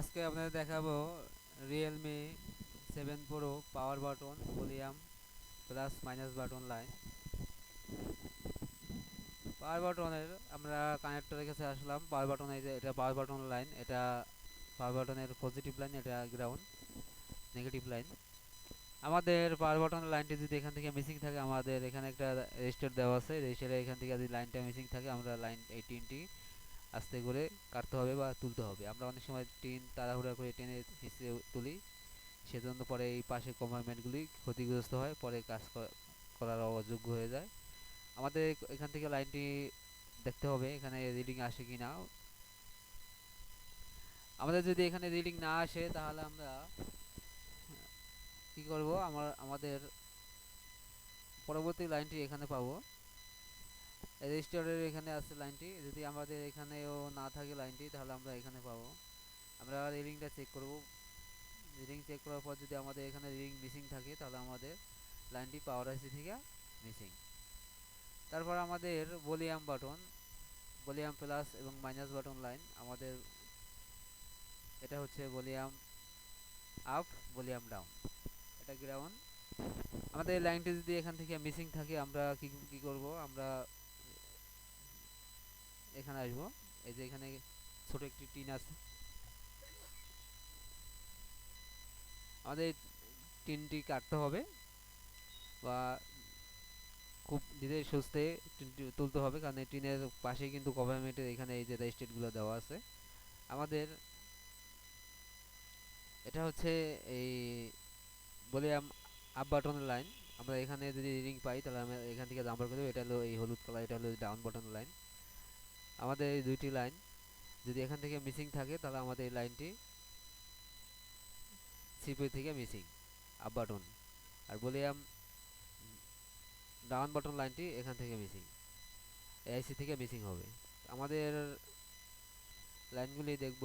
আজকে আপনাদের দেখাবো Realme seven pro power button volume plus minus button line power বাটনের আমরা কানেক্টরের কাছে আসলাম। পাওয়ার বাটন এই যে এটা পাওয়ার বাটন লাইন এটা পাওয়ার বাটনের পজিটিভ লাইন এটা গ্রাউন্ড নেগেটিভ লাইন আমাদের পাওয়ার বাটনের লাইনটি যদি এখান থেকে মিসিং থাকে, আমাদের এখানে একটা রেজিস্টার দেওয়া আছে। রেজিস্টারে এখান থেকে যদি লাইনটা মিসিং থাকে, আমরা লাইন এই টিনটি আস্তে করে কাটতে হবে বা তুলতে হবে। আমরা অনেক সময় টিন তাড়াহুড়া করে টেনে হিসে তুলি। সেজন্য পরে এই পাশে কম্পার্টমেন্টগুলি ক্ষতিগ্রস্ত হয়, পরে কাজ করার অযোগ্য হয়ে যায়। আমাদের এখান থেকে লাইনটি দেখতে হবে, এখানে রিডিং আসে কি না। আমাদের যদি এখানে রিডিং না আসে, তাহলে আমরা কি করব? আমার, আমাদের পরবর্তী লাইনটি এখানে পাবো। রেজিস্টারের এখানে আছে লাইনটি যদি আমাদের এখানেও না থাকে লাইনটি তাহলে আমরা এখানে পাবো। আমরা রিডিংটা চেক করব। রিডিং চেক করার পর যদি আমাদের এখানে রিডিং মিসিং থাকে, তাহলে আমাদের লাইনটি পাওয়ার আইসি থেকে মিসিং তারপর আমাদের ভলিউম বাটন ভলিউম প্লাস এবং মাইনাস বাটন লাইন আমাদের এটা হচ্ছে ভলিউম আপ ভলিউম ডাউন এটা গ্রাউন্ড আমাদের লাইনটি যদি এখান থেকে মিসিং থাকে, আমরা কি কি করব? আমরা এখানে আসব। এই যে এখানে ছোট একটি টিন আছে। আমাদের টিনটি কাটতে হবে বা খুব ধীরে সুস্থে টিনটি তুলতে হবে, কারণ এই টিনের পাশে কিন্তু গভর্নমেন্টের এখানে এই যে রেজিস্ট্রেটগুলো দেওয়া আছে। আমাদের এটা হচ্ছে এই বলে আপ বাটনের লাইন আমরা এখানে যদি রিং পাই, তাহলে আমরা এখান থেকে নাম্বার করে এটা হলো এই হলুদ কালার এটা হলো ডাউন বাটন লাইন আমাদের এই দুইটি লাইন যদি এখান থেকে মিসিং থাকে, তাহলে আমাদের এই লাইনটি সিপি থেকে মিসিং আপ বাটন আর বলিয়াম ডাউন বাটন লাইনটি এখান থেকে মিসিং এআইসি থেকে মিসিং হবে। আমাদের লাইনগুলি দেখব।